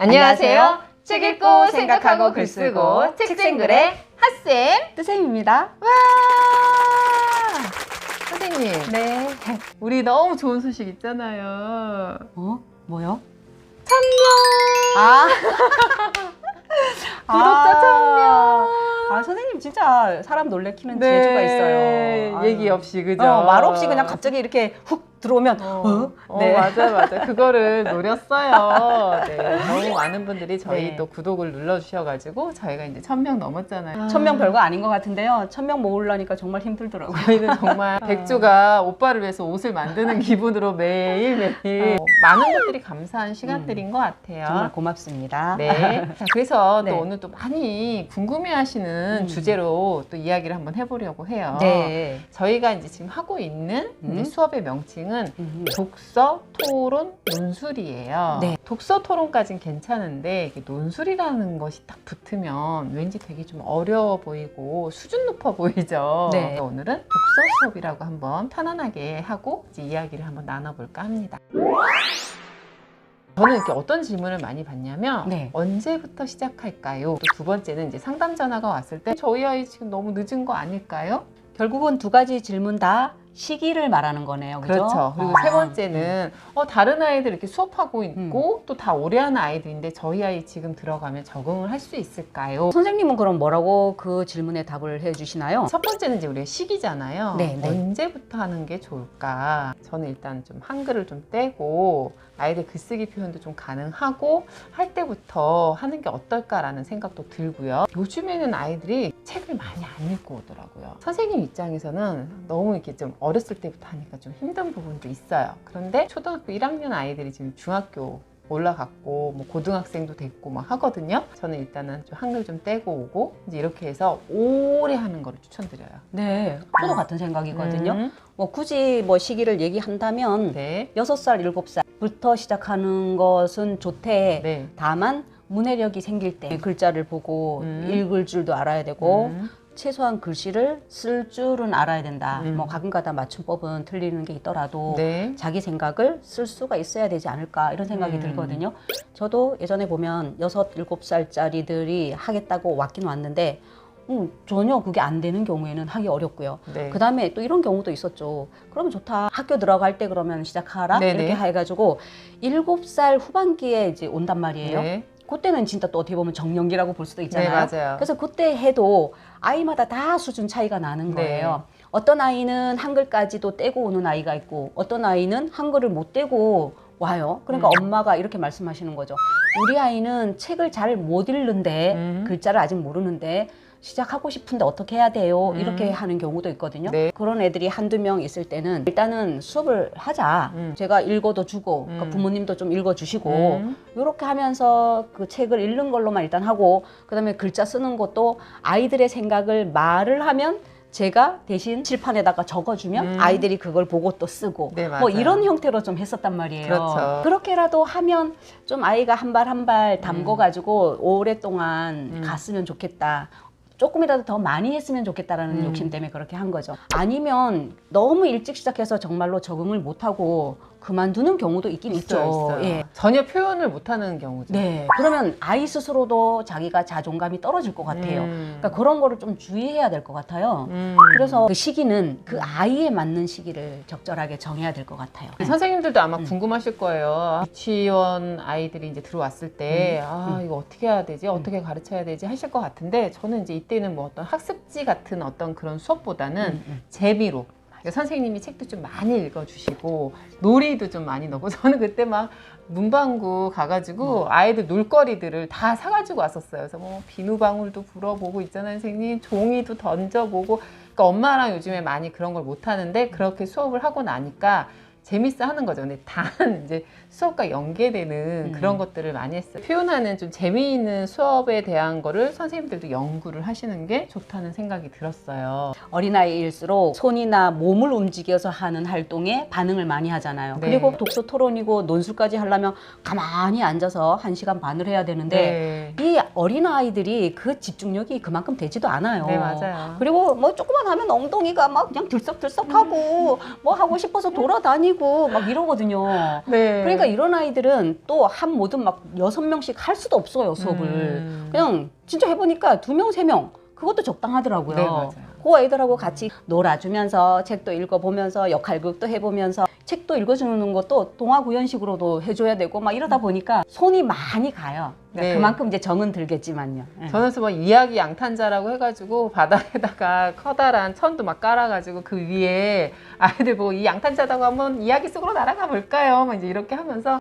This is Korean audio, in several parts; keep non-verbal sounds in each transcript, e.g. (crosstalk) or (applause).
안녕하세요. 책 읽고 생각하고 글 쓰고 책생글의 핫쌤 뜨쌤입니다. 와 선생님 네. 우리 너무 좋은 소식 있잖아요. 어? 뭐요? 천명 아. (laughs) 구독자 아. 천명 아, 선생님 진짜 사람 놀래키는 재주가 있어요. 아유. 네. 얘기 없이 그죠? 어, 말 없이 그냥 갑자기 이렇게 훅 들어오면 어, 어? 네. 어, 맞아 맞아 그거를 (laughs) 노렸어요. 네, 너무 많은 분들이 저희 네. 또 구독을 눌러주셔가지고 저희가 이제 천 명 넘었잖아요. 천명 별거 아닌 것 같은데요. 천 명 모으려니까 정말 힘들더라고요. 저희는 정말 (laughs) 백조가 오빠를 위해서 옷을 만드는 기분으로 매일 매일 어, 많은 것들이 감사한 시간들인 것 같아요. 정말 고맙습니다. 네. (laughs) 자, 그래서 네. 또 오늘 또 많이 궁금해하시는 음. 주제로 또 이야기를 한번 해보려고 해요. 네. 저희가 이제 지금 하고 있는 이제 음. 수업의 명칭 은 음. 독서, 토론, 논술이에요. 네. 독서, 토론까지는 괜찮은데 논술이라는 것이 딱 붙으면 왠지 되게 좀 어려워 보이고 수준 높아 보이죠. 네. 오늘은 독서 수업이라고 한번 편안하게 하고 이제 이야기를 한번 나눠볼까 합니다. 저는 이렇게 어떤 질문을 많이 받냐면 네. 언제부터 시작할까요? 또두 번째는 이제 상담 전화가 왔을 때 저희 아이 지금 너무 늦은 거 아닐까요? 결국은 두 가지 질문 다 시기를 말하는 거네요. 그죠? 그렇죠. 그리고 아. 세 번째는 어, 다른 아이들 이렇게 수업하고 있고 또 다 오래 하는 아이들인데 저희 아이 지금 들어가면 적응을 할 수 있을까요? 선생님은 그럼 뭐라고 그 질문에 답을 해 주시나요? 첫 번째는 이제 우리가 시기잖아요. 네, 네. 언제부터 하는 게 좋을까? 저는 일단 좀 한글을 좀 떼고 아이들 글쓰기 표현도 좀 가능하고 할 때부터 하는 게 어떨까라는 생각도 들고요. 요즘에는 아이들이 책을 많이 안 읽고 오더라고요. 선생님 입장에서는 너무 이렇게 좀 어렸을 때부터 하니까 좀 힘든 부분도 있어요. 그런데 초등학교 1학년 아이들이 지금 중학교 올라갔고 뭐 고등학생도 됐고 막 하거든요. 저는 일단은 좀 한글 좀 떼고 오고 이제 이렇게 해서 오래 하는 거를 추천드려요. 네. 저도 같은 생각이거든요. 음, 뭐 굳이 뭐 시기를 얘기한다면 네. 여섯 살 일곱 살부터 시작하는 것은 좋대. 네. 다만 문해력이 생길 때 글자를 보고 음. 읽을 줄도 알아야 되고 음, 최소한 글씨를 쓸 줄은 알아야 된다. 음. 뭐 가끔가다 맞춤법은 틀리는 게 있더라도 네. 자기 생각을 쓸 수가 있어야 되지 않을까 이런 생각이 음. 들거든요. 저도 예전에 보면 여섯 일곱 살짜리들이 하겠다고 왔긴 왔는데 음, 전혀 그게 안 되는 경우에는 하기 어렵고요. 네. 그 다음에 또 이런 경우도 있었죠. 그러면 좋다. 학교 들어갈 때 그러면 시작하라. 네네. 이렇게 해가지고 일곱 살 후반기에 이제 온단 말이에요. 네. 그때는 진짜 또 어떻게 보면 정년기라고 볼 수도 있잖아요. 네, 맞아요. 그래서 그때 해도 아이마다 다 수준 차이가 나는 네. 거예요. 어떤 아이는 한글까지도 떼고 오는 아이가 있고 어떤 아이는 한글을 못 떼고 와요. 그러니까 음. 엄마가 이렇게 말씀하시는 거죠. 우리 아이는 책을 잘 못 읽는데 음. 글자를 아직 모르는데 시작하고 싶은데 어떻게 해야 돼요? 음. 이렇게 하는 경우도 있거든요. 네. 그런 애들이 한두 명 있을 때는 일단은 수업을 하자. 음. 제가 읽어도 주고 그러니까 음. 부모님도 좀 읽어주시고 음. 이렇게 하면서 그 책을 읽는 걸로만 일단 하고 그다음에 글자 쓰는 것도 아이들의 생각을 말을 하면 제가 대신 칠판에다가 적어주면 음. 아이들이 그걸 보고 또 쓰고 네, 뭐. 이런 형태로 좀 했었단 말이에요. 그렇죠. 그렇게라도 하면 좀 아이가 한 발 한발 담궈 가지고 오랫동안 음. 갔으면 좋겠다. 조금이라도 더 많이 했으면 좋겠다라는 음. 욕심 때문에 그렇게 한 거죠. 아니면 너무 일찍 시작해서 정말로 적응을 못하고 그만두는 경우도 있긴 있어요, 있죠. 있어요. 예. 전혀 표현을 못하는 경우죠. 네. 그러면 아이 스스로도 자기가 자존감이 떨어질 것 같아요. 음. 그러니까 그런 거를 좀 주의해야 될 것 같아요. 음. 그래서 그 시기는 그 아이에 맞는 시기를 적절하게 정해야 될 것 같아요. 선생님들도 아마 음. 궁금하실 거예요. 유치원 아이들이 이제 들어왔을 때, 음. 아, 음. 이거 어떻게 해야 되지? 어떻게 가르쳐야 되지? 하실 것 같은데, 저는 이제 이때는 뭐 어떤 학습지 같은 어떤 그런 수업보다는 음, 음. 재미로. 그러니까 선생님이 책도 좀 많이 읽어주시고, 놀이도 좀 많이 넣고, (laughs) 저는 그때 막 문방구 가가지고 아이들 놀거리들을 다 사가지고 왔었어요. 그래서 뭐 비누방울도 불어보고 있잖아요, 선생님. 종이도 던져보고. 그러니까 엄마랑 요즘에 많이 그런 걸 못하는데, 그렇게 수업을 하고 나니까 재밌어 하는 거죠. 근데 단 (laughs) 이제 수업과 연계되는 음. 그런 것들을 많이 했어요. 표현하는 좀 재미있는 수업에 대한 거를 선생님들도 연구를 하시는 게 좋다는 생각이 들었어요. 어린아이일수록 손이나 몸을 움직여서 하는 활동에 반응을 많이 하잖아요. 네. 그리고 독서 토론이고 논술까지 하려면 가만히 앉아서 한시간 반을 해야 되는데 네. 이 어린 아이들이 그 집중력이 그만큼 되지도 않아요. 네, 맞아요. 그리고 뭐 조금만 하면 엉덩이가 막 그냥 들썩들썩하고 뭐 하고 싶어서 돌아다니고 막 이러거든요. 네. 그러니까 이런 아이들은 또 한 모든 막 여섯 명씩 할 수도 없어요 수업을. 음. 그냥 진짜 해보니까 두 명 세 명 그것도 적당하더라고요. 네, 맞아요. 그 아이들하고 같이 놀아주면서 책도 읽어보면서 역할극도 해보면서 책도 읽어주는 것도 동화 구연식으로도 해줘야 되고 막 이러다 보니까 손이 많이 가요. 그러니까 네. 그만큼 이제 정은 들겠지만요. 예. 저는 뭐 이야기 양탄자라고 해가지고 바닥에다가 커다란 천도 막 깔아가지고 그 위에 아이들 보고 이 양탄자다고 한번 이야기 속으로 날아가 볼까요? 막 이제 이렇게 하면서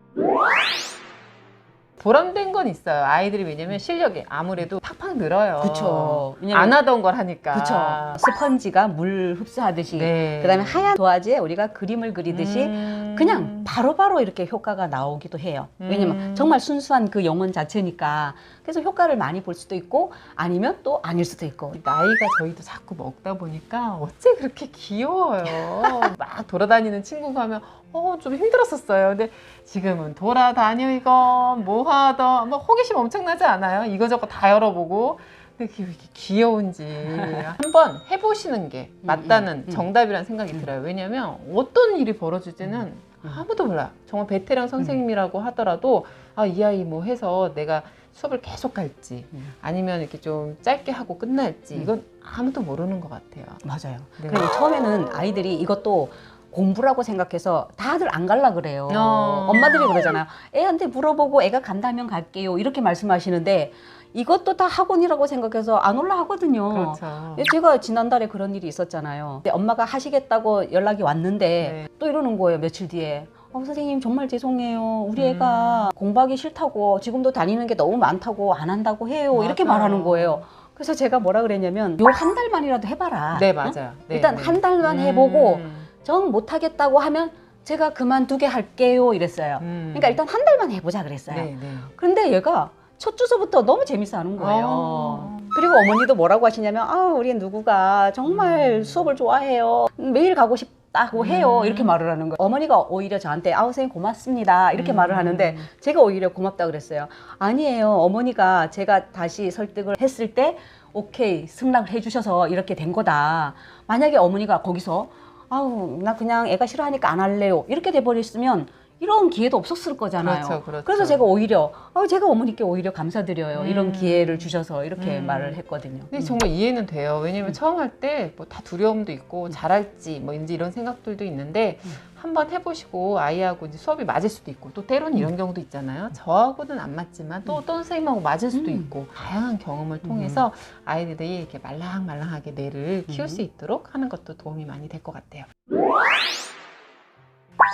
보람된 건 있어요. 아이들이 왜냐면 실력이 아무래도 팍팍 늘어요. 그쵸. 왜냐면- 안 하던 걸 하니까. 그쵸. 스펀지가 물 흡수하듯이. 네. 그다음에 하얀 도화지에 우리가 그림을 그리듯이 음. 그냥 바로바로 이렇게 효과가 나오기도 해요. 왜냐면 음. 정말 순수한 그 영혼 자체니까. 그래서 효과를 많이 볼 수도 있고 아니면 또 아닐 수도 있고. 나이가 저희도 자꾸 먹다 보니까 어째 그렇게 귀여워요. (laughs) 막 돌아다니는 친구가 하면 어, 좀 힘들었었어요. 근데 지금은 돌아다니건 뭐 하던 뭐 호기심 엄청나지 않아요? 이거저거 다 열어보고. 근데 이렇게 귀여운지 (laughs) 한번 해보시는 게 맞다는 음, 음. 정답이라는 생각이 들어요. 왜냐면 어떤 일이 벌어질지는 음. 아무도 몰라요. 정말 베테랑 선생님이라고 하더라도 아, 이 아이 뭐 해서 내가 수업을 계속 갈지 음. 아니면 이렇게 좀 짧게 하고 끝날지 음. 이건 아무도 모르는 것 같아요. 맞아요. 네. 그리고 처음에는 아이들이 이것도 공부라고 생각해서 다들 안 갈라 그래요. 어. 엄마들이 그러잖아요. 애한테 물어보고 애가 간다면 갈게요. 이렇게 말씀하시는데 이것도 다 학원이라고 생각해서 안 올라 하거든요. 그렇죠. 예, 제가 지난달에 그런 일이 있었잖아요. 근데 엄마가 하시겠다고 연락이 왔는데 네. 또 이러는 거예요. 며칠 뒤에. 어, 선생님 정말 죄송해요. 우리 음. 애가 공부하기 싫다고 지금도 다니는 게 너무 많다고 안 한다고 해요. 이렇게 맞아요. 말하는 거예요. 그래서 제가 뭐라 그랬냐면 요 한 달만이라도 해봐라. 네 응? 맞아요. 네, 일단 네. 한 달만 해보고 음. 정 못하겠다고 하면 제가 그만두게 할게요. 이랬어요. 음. 그러니까 일단 한 달만 해보자 그랬어요. 네, 네. 그런데 얘가 첫 주소부터 너무 재밌어 하는 거예요. 어. 그리고 어머니도 뭐라고 하시냐면, 아, 우리 누구가 정말 음. 수업을 좋아해요. 매일 가고 싶다고 해요. 음. 이렇게 말을 하는 거예요. 어머니가 오히려 저한테, 아우, 선생님 고맙습니다. 이렇게 음. 말을 하는데, 제가 오히려 고맙다 그랬어요. 아니에요. 어머니가 제가 다시 설득을 했을 때, 오케이, 승낙을 해주셔서 이렇게 된 거다. 만약에 어머니가 거기서, 아우, 나 그냥 애가 싫어하니까 안 할래요. 이렇게 돼버렸으면, 이런 기회도 없었을 거잖아요. 그렇죠, 그렇죠. 래서 제가 오히려 어, 제가 어머니께 오히려 감사드려요. 이런 음. 기회를 주셔서 이렇게 음. 말을 했거든요. 근데 정말 이해는 돼요. 왜냐면 음. 처음 할 때 뭐 다 두려움도 있고 잘할지 뭐 이제 이런 생각들도 있는데 음. 한번 해보시고 아이하고 이제 수업이 맞을 수도 있고 또 때로는 이런 경우도 있잖아요. 저하고는 안 맞지만 또 음. 어떤 선생님하고 맞을 수도 음. 있고 다양한 경험을 통해서 아이들이 이렇게 말랑말랑하게 뇌를 키울 음. 수 있도록 하는 것도 도움이 많이 될 것 같아요.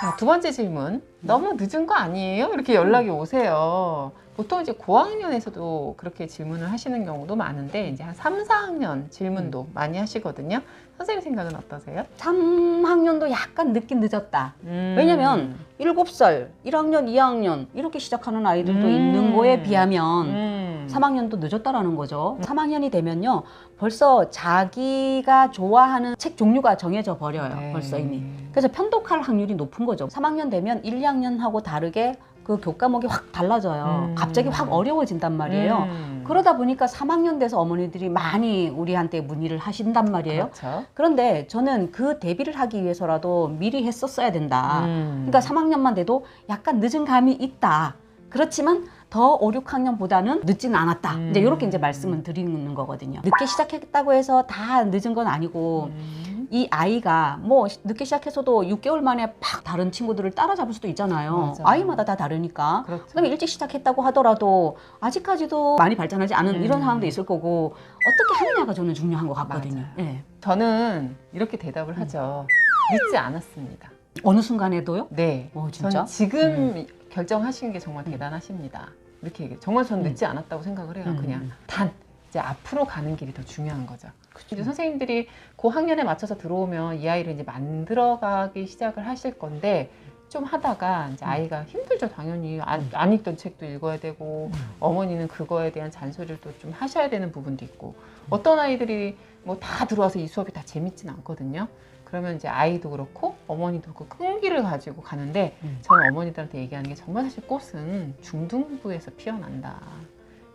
자, 두 번째 질문. 너무 늦은 거 아니에요? 이렇게 연락이 오세요. 보통 이제 고학년에서도 그렇게 질문을 하시는 경우도 많은데, 이제 한 3, 4학년 질문도 많이 하시거든요. 선생님 생각은 어떠세요? 3학년도 약간 늦긴 늦었다. 음. 왜냐면 7살, 1학년, 2학년 이렇게 시작하는 아이들도 음. 있는 거에 비하면 음. 3학년도 늦었다라는 거죠. 3학년이 되면요. 벌써 자기가 좋아하는 책 종류가 정해져 버려요. 네. 벌써 이미. 그래서 편독할 확률이 높은 거죠. 3학년 되면 1, 2학년하고 다르게 그 교과목이 확 달라져요. 음. 갑자기 확 어려워진단 말이에요. 음. 그러다 보니까 3학년 돼서 어머니들이 많이 우리한테 문의를 하신단 말이에요. 그렇죠. 그런데 저는 그 대비를 하기 위해서라도 미리 했었어야 된다. 음. 그러니까 3학년만 돼도 약간 늦은 감이 있다. 그렇지만 더 5, 6학년보다는 늦지는 않았다. 음. 이제 이렇게 이제 말씀을 드리는 거거든요. 늦게 시작했다고 해서 다 늦은 건 아니고 음. 이 아이가 뭐 늦게 시작해서도 6개월 만에 팍 다른 친구들을 따라잡을 수도 있잖아요. 맞아. 아이마다 다 다르니까. 그렇죠. 그다음에 일찍 시작했다고 하더라도 아직까지도 많이 발전하지 않은 음. 이런 상황도 있을 거고 어떻게 하느냐가 저는 중요한 것 같거든요. 예. 저는 이렇게 대답을 하죠. 늦지 않았습니다. 어느 순간에도요? 네. 어, 전 진짜? 지금 결정하신 게 정말 대단하십니다. 이렇게 얘기해요. 정말 저는 음. 늦지 않았다고 생각을 해요. 음. 그냥 단 이제 앞으로 가는 길이 더 중요한 거죠. 이제 선생님들이 그 학년에 맞춰서 들어오면 이 아이를 이제 만들어가기 시작을 하실 건데 좀 하다가 이제 음. 아이가 힘들죠 당연히 안, 안 읽던 책도 읽어야 되고 어머니는 그거에 대한 잔소리를 또 좀 하셔야 되는 부분도 있고 어떤 아이들이 뭐 다 들어와서 이 수업이 다 재밌진 않거든요. 그러면 이제 아이도 그렇고 어머니도 그 끈기를 가지고 가는데 음. 저는 어머니들한테 얘기하는 게 정말 사실 꽃은 중등부에서 피어난다.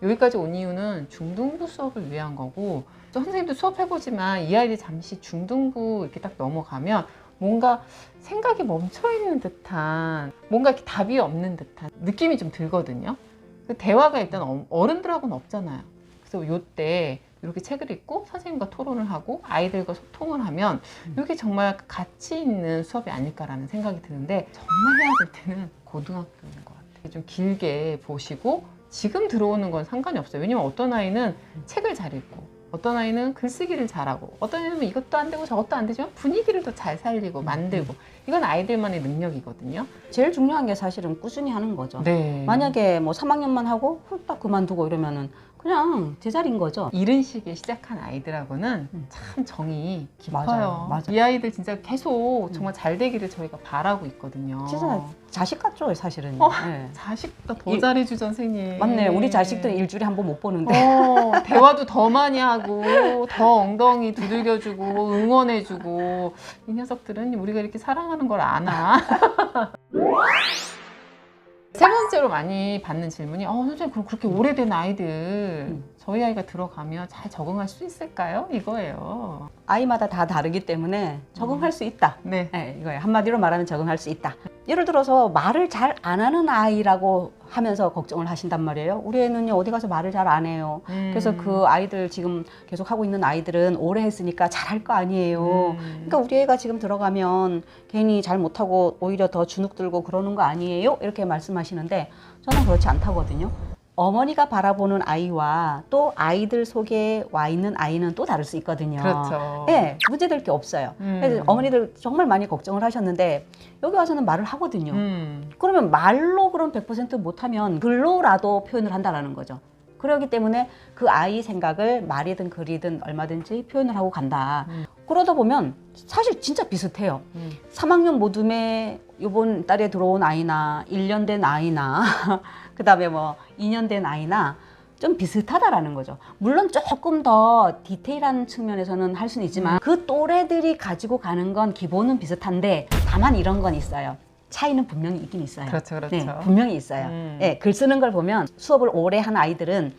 여기까지 온 이유는 중등부 수업을 위한 거고 또 선생님도 수업해보지만 이 아이들이 잠시 중등부 이렇게 딱 넘어가면 뭔가 생각이 멈춰 있는 듯한 뭔가 이렇게 답이 없는 듯한 느낌이 좀 들거든요. 그 대화가 일단 어- 어른들하고는 없잖아요. 그래서 요때 이렇게 책을 읽고 선생님과 토론을 하고 아이들과 소통을 하면 이게 정말 가치 있는 수업이 아닐까라는 생각이 드는데 정말 해야 될 때는 고등학교인 것 같아요. 좀 길게 보시고 지금 들어오는 건 상관이 없어요. 왜냐면 어떤 아이는 책을 잘 읽고 어떤 아이는 글쓰기를 잘하고 어떤 아이는 이것도 안 되고 저것도 안 되지만 분위기를 더 잘 살리고 만들고 이건 아이들만의 능력이거든요. 제일 중요한 게 사실은 꾸준히 하는 거죠. 네. 만약에 뭐 3학년만 하고 훌딱 그만두고 이러면은 그냥 제자리인 거죠. 이른 시기에 시작한 아이들하고는 음. 참 정이 깊어요. 맞아요, 맞아요. 이 아이들 진짜 계속 음. 정말 잘 되기를 저희가 바라고 있거든요. 진짜 자식 같죠, 사실은. 어. 네. 자식보다 더 이- 잘해주죠, 선생님. 맞네. 우리 자식들은 일주일에 한 번 못 보는데. 어, 대화도 더 많이 하고 더 엉덩이 두들겨주고 응원해주고 이 녀석들은 우리가 이렇게 사랑하는 걸 아나. (laughs) 세 번째로 많이 받는 질문이 어 선생님 그럼 그렇게 오래된 아이들 음. 저희 아이가 들어가면 잘 적응할 수 있을까요? 이거예요. 아이마다 다 다르기 때문에 적응할 수 있다. 네. 네, 이거예요. 한마디로 말하면 적응할 수 있다. 예를 들어서 말을 잘 안 하는 아이라고 하면서 걱정을 하신단 말이에요. 우리 애는요, 어디 가서 말을 잘 안 해요. 그래서 음. 그 아이들 지금 계속 하고 있는 아이들은 오래 했으니까 잘할 거 아니에요. 음. 그러니까 우리 애가 지금 들어가면 괜히 잘 못하고 오히려 더 주눅 들고 그러는 거 아니에요? 이렇게 말씀하시는데 저는 그렇지 않다거든요. 어머니가 바라보는 아이와 또 아이들 속에 와 있는 아이는 또 다를 수 있거든요. 그렇죠. 네, 문제될 게 없어요. 음. 그래서 어머니들 정말 많이 걱정을 하셨는데 여기 와서는 말을 하거든요. 음. 그러면 말로 그럼 100% 못하면 글로라도 표현을 한다라는 거죠. 그렇기 때문에 그 아이 생각을 말이든 글이든 얼마든지 표현을 하고 간다. 음. 그러다 보면 사실 진짜 비슷해요. 음. 3학년 모둠에 이번 달에 들어온 아이나 1년 된 아이나 그 다음에 뭐 2년 된 아이나 좀 비슷하다라는 거죠. 물론 조금 더 디테일한 측면에서는 할 수는 있지만 그 또래들이 가지고 가는 건 기본은 비슷한데 다만 이런 건 있어요. 차이는 분명히 있긴 있어요. 그렇죠, 그렇죠. 네, 분명히 있어요. 음. 예, 글 쓰는 걸 보면 수업을 오래 한 아이들은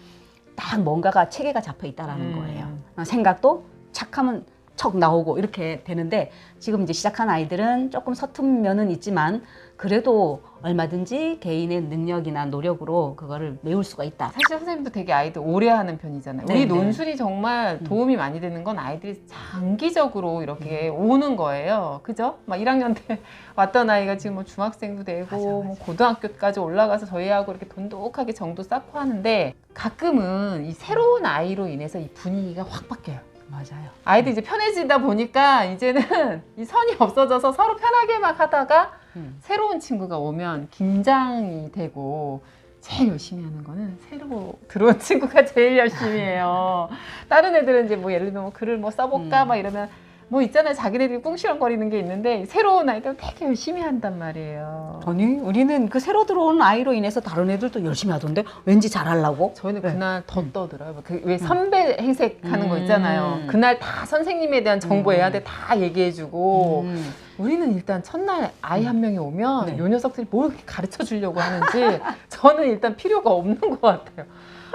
딱 뭔가가 체계가 잡혀 있다라는 음. 거예요. 어, 생각도 착하면 척 나오고 이렇게 되는데 지금 이제 시작한 아이들은 조금 서툰 면은 있지만 그래도 얼마든지 개인의 능력이나 노력으로 그거를 메울 수가 있다. 사실 선생님도 되게 아이들 오래 하는 편이잖아요. 네, 우리 네. 논술이 정말 음. 도움이 많이 되는 건 아이들이 장기적으로 이렇게 오는 거예요. 그죠? 막 1학년 때 (laughs) 왔던 아이가 지금 뭐 중학생도 되고 맞아, 맞아. 뭐 고등학교까지 올라가서 저희하고 이렇게 돈독하게 정도 쌓고 하는데 가끔은 이 새로운 아이로 인해서 이 분위기가 확 바뀌어요. 맞아요. 아이들이 이제 편해지다 보니까 이제는 (laughs) 이 선이 없어져서 서로 편하게 막 하다가 음. 새로운 친구가 오면 긴장이 되고 제일 열심히 하는 거는 새로 들어온 (laughs) 친구가 제일 열심히 해요. 다른 애들은 이제 뭐 예를 들면 뭐 글을 뭐 써볼까 음. 막 이러면 뭐 있잖아요. 자기네들이 꿍시렁거리는 게 있는데 새로운 아이들은 되게 열심히 한단 말이에요. 아니 우리는 그 새로 들어온 아이로 인해서 다른 애들도 열심히 하던데 왠지 잘하려고 저희는 네. 그날 더 떠들어요. 그 왜 선배 행색하는 거 음. 있잖아요. 그날 다 선생님에 대한 정보 음. 애한테 다 얘기해주고 음. 우리는 일단 첫날 아이 한 명이 오면 네. 요 녀석들이 뭘 가르쳐 주려고 하는지 저는 일단 필요가 없는 것 같아요.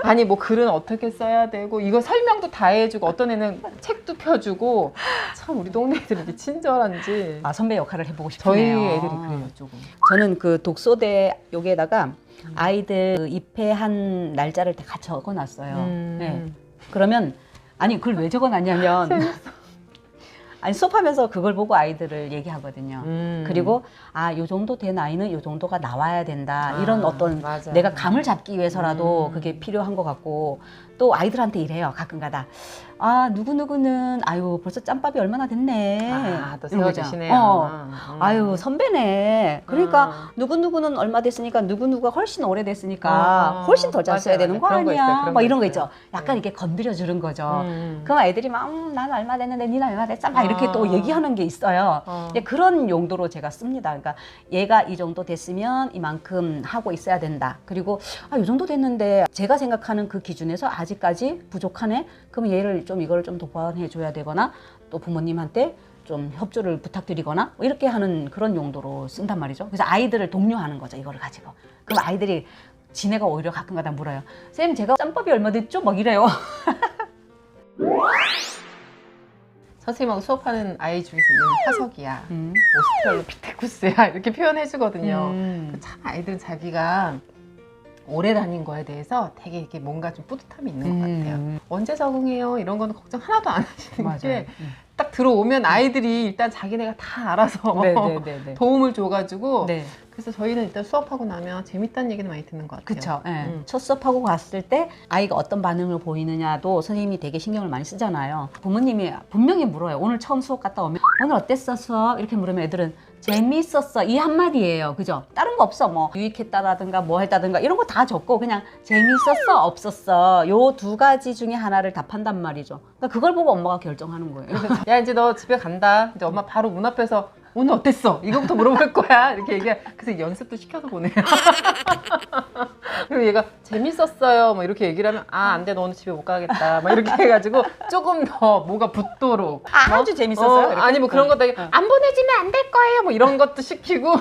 아니 뭐 글은 어떻게 써야 되고 이거 설명도 다 해주고 어떤 애는 책도 펴주고 참 우리 동네 애들이 이렇게 친절한지 아 선배 역할을 해보고 저희 싶네요. 애들이 그래요 조금. 저는 그 독서대 여기에다가 아이들 그 입회한 날짜를 다 적어놨어요. 음. 네. 그러면 아니 그걸 왜 적어놨냐면 (laughs) 아니 수업하면서 그걸 보고 아이들을 얘기하거든요. 음. 그리고 아 요 정도 된 아이는 요 정도가 나와야 된다. 아, 이런 어떤 맞아. 내가 감을 잡기 위해서라도 음. 그게 필요한 것 같고 또 아이들한테 이래요 가끔가다 아 누구 누구는 아유 벌써 짬밥이 얼마나 됐네 아또. 세워주시네요. 어. 음. 아유 선배네 그러니까 음. 누구 누구는 얼마 됐으니까 누구 누가 훨씬 오래 됐으니까 어, 훨씬 더 잘 써야 되는. 거 아니야 거 이런 거. 있죠 약간 네. 이렇게 건드려 주는 거죠 음. 그럼 애들이 막 음, 얼마 됐는데 니는 얼마 됐어 막 이렇게 아. 또 얘기하는 게 있어요 어. 예, 그런 용도로 제가 씁니다. 그러니까 얘가 이 정도 됐으면 이만큼 하고 있어야 된다. 그리고 아, 이 정도 됐는데 제가 생각하는 그 기준에서 아 직까지 부족하네. 그럼 얘를 좀 이걸 좀 더 보완해 줘야 되거나 또 부모님한테 좀 협조를 부탁드리거나 뭐 이렇게 하는 그런 용도로 쓴단 말이죠. 그래서 아이들을 독려하는 거죠. 이거를 가지고. 그럼 아이들이 지네가 오히려 가끔가다 물어요. 쌤 제가 짬밥이 얼마 됐죠? 막 이래요. (laughs) 선생님하고 수업하는 아이 중에서는 화석이야. 음. 오스트랄로피테쿠스야. (laughs) 이렇게 표현해 주거든요. 음. 참 아이들은 자기가 오래 다닌 거에 대해서 되게 이렇게 뭔가 좀 뿌듯함이 있는 것 같아요. 음. 언제 적응해요? 이런 거는 걱정 하나도 안 하시는 맞아요. 게딱 들어오면 아이들이 일단 자기네가 다 알아서 네네네. (laughs) 도움을 줘가지고 네. 그래서 저희는 일단 수업하고 나면 재밌다는 얘기는 많이 듣는 것 같아요. 그쵸. 예. 음. 첫 수업하고 갔을 때 아이가 어떤 반응을 보이느냐도 선생님이 되게 신경을 많이 쓰잖아요. 부모님이 분명히 물어요. 오늘 처음 수업 갔다 오면 오늘 어땠어 수업? 이렇게 물으면 애들은 재밌었어 이 한마디예요. 그죠? 다른 거 없어. 뭐 유익했다라든가 뭐 했다든가 이런 거 다 적고 그냥 재밌었어 없었어 요 두 가지 중에 하나를 답한단 말이죠. 그러니까 그걸 보고 엄마가 결정하는 거예요. 야 이제 너 집에 간다. 이제 엄마 바로 문 앞에서 오늘 어땠어? 이거부터 물어볼 거야. 이렇게 얘기해. 그래서 연습도 시켜서 보내요. (laughs) 그리고 얘가 재밌었어요. 뭐 이렇게 얘기를 하면 아 안 돼. 너 오늘 집에 못 가겠다. 막 이렇게 해가지고 조금 더 뭐가 붙도록. 뭐? 아주 재밌었어요. 어, 이렇게? 아니 뭐 그런 네. 것도 네. 안 보내주면 안 될 거예요. 뭐 이런 것도 시키고. (laughs)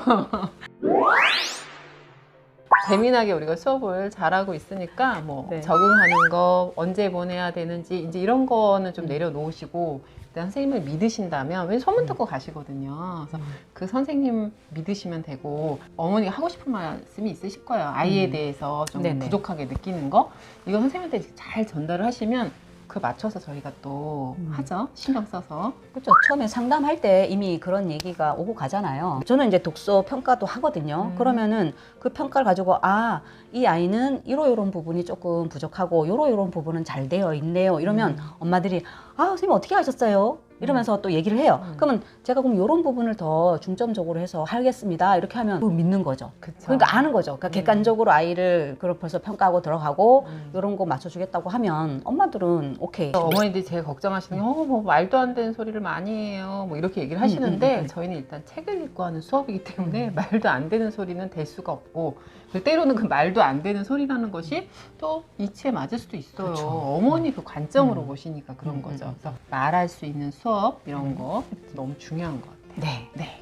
재미나게 우리가 수업을 잘하고 있으니까 뭐 네. 적응하는 거 언제 보내야 되는지 이제 이런 거는 좀 내려놓으시고 일단 선생님을 믿으신다면 왜 소문 듣고 가시거든요. 그래서 그 선생님 믿으시면 되고 어머니가 하고 싶은 말씀이 있으실 거예요. 아이에 음. 대해서 좀 네네. 부족하게 느끼는 거 이거 선생님한테 잘 전달을 하시면 그 맞춰서 저희가 또 음. 하죠. 신경 써서. 그렇죠. 처음에 상담할 때 이미 그런 얘기가 오고 가잖아요. 저는 이제 독서 평가도 하거든요. 음. 그러면은 그 평가를 가지고 아, 이 아이는 이러 이런 부분이 조금 부족하고 요러 요런 부분은 잘 되어 있네요. 이러면 음. 엄마들이 아, 선생님 어떻게 하셨어요? 이러면서 또 얘기를 해요. 음. 그러면 제가 그럼 요런 부분을 더 중점적으로 해서 하겠습니다. 이렇게 하면 그걸 믿는 거죠. 그쵸. 그러니까 아는 거죠. 그러니까 음. 객관적으로 아이를 그걸 벌써 평가하고 들어가고 음. 요런 거 맞춰주겠다고 하면 엄마들은 오케이. 어머니들이 제일 걱정하시는 게, 어, 뭐, 말도 안 되는 소리를 많이 해요. 뭐, 이렇게 얘기를 하시는데, 음, 음, 음. 저희는 일단 책을 읽고 하는 수업이기 때문에, 말도 안 되는 소리는 될 수가 없고, 때로는 그 말도 안 되는 소리라는 것이 또 이치에 맞을 수도 있어요. 그쵸. 어머니 그 관점으로 음. 보시니까 그런 음, 거죠. 음, 그래서 말할 수 있는 수업, 이런 거 너무 중요한 것 같아요. 네. 네.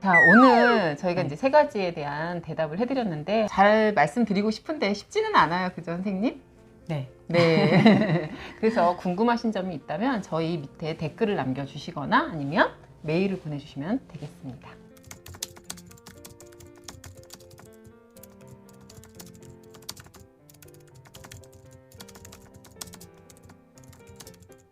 자, 오늘 저희가 이제 세 가지에 대한 대답을 해드렸는데, 잘 말씀드리고 싶은데 쉽지는 않아요. 그죠, 선생님? 네. 네. (laughs) 그래서 궁금하신 점이 있다면 저희 밑에 댓글을 남겨주시거나 아니면 메일을 보내주시면 되겠습니다.